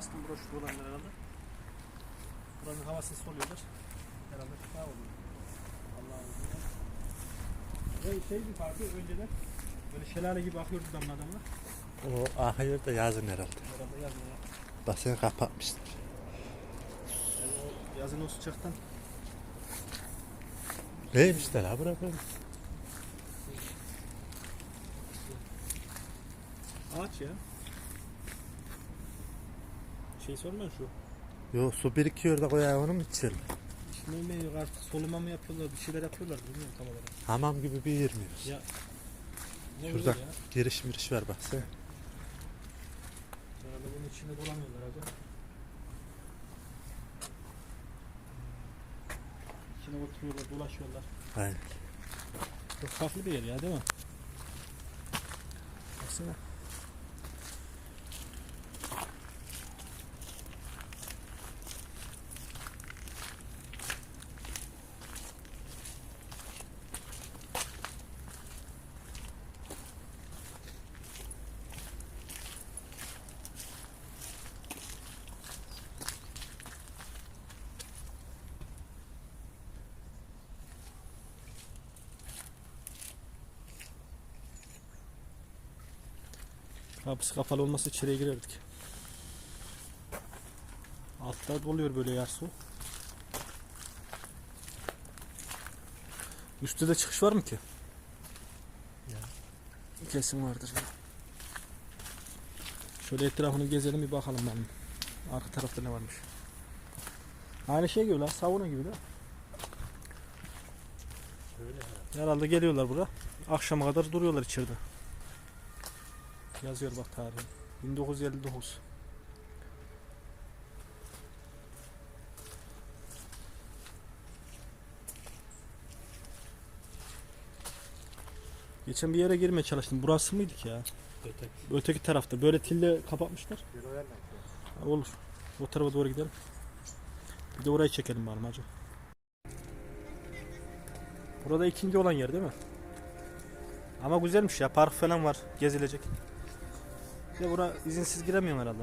Bastım broşür olanlar herhalde. Buranın havasını soluyorlar. Herhalde şifa oluyor. Allah'ım. Ve şey bir farkı önceden böyle şelale gibi akıyordu damla damla. O ahır da yazın herhalde. Herhalde yazın ya. Basını kapatmışlar. Yani o yazın o sıcaktan Neymiş de la böyle? ağaç ya. Şey sorma şu. Yo su birikiyor da koyar onu mu içelim? Şimdi mi yok artık soluma mı yapıyorlar bir şeyler yapıyorlar bilmiyorum tam olarak. Hamam gibi bir yer miyiz? Ya ne Şurada güzel ya. giriş miriş var baksana. Herhalde bunun içinde dolanıyorlar acaba. İçine oturuyorlar, dolaşıyorlar. Aynen. Çok farklı bir yer ya değil mi? Baksana. Kapısı kapalı olmasa içeriye girerdik. Altta doluyor böyle yer su. Üstte de çıkış var mı ki? Kesin vardır ya. Şöyle etrafını gezelim bir bakalım bakalım. Arka tarafta ne varmış. Aynı şey gibi lan sauna gibi de. Herhalde geliyorlar buraya. Akşama kadar duruyorlar içeride. Yazıyor bak tarihi. 1959. Geçen bir yere girmeye çalıştım. Burası mıydık ya? Öteki tarafta. Böyle tille kapatmışlar. Ha, olur. O tarafa doğru gidelim. Bir de orayı çekelim bari hacı. Burada ikinci olan yer değil mi? Ama güzelmiş ya. Park falan var. Gezilecek. De bura izinsiz giremiyorum herhalde.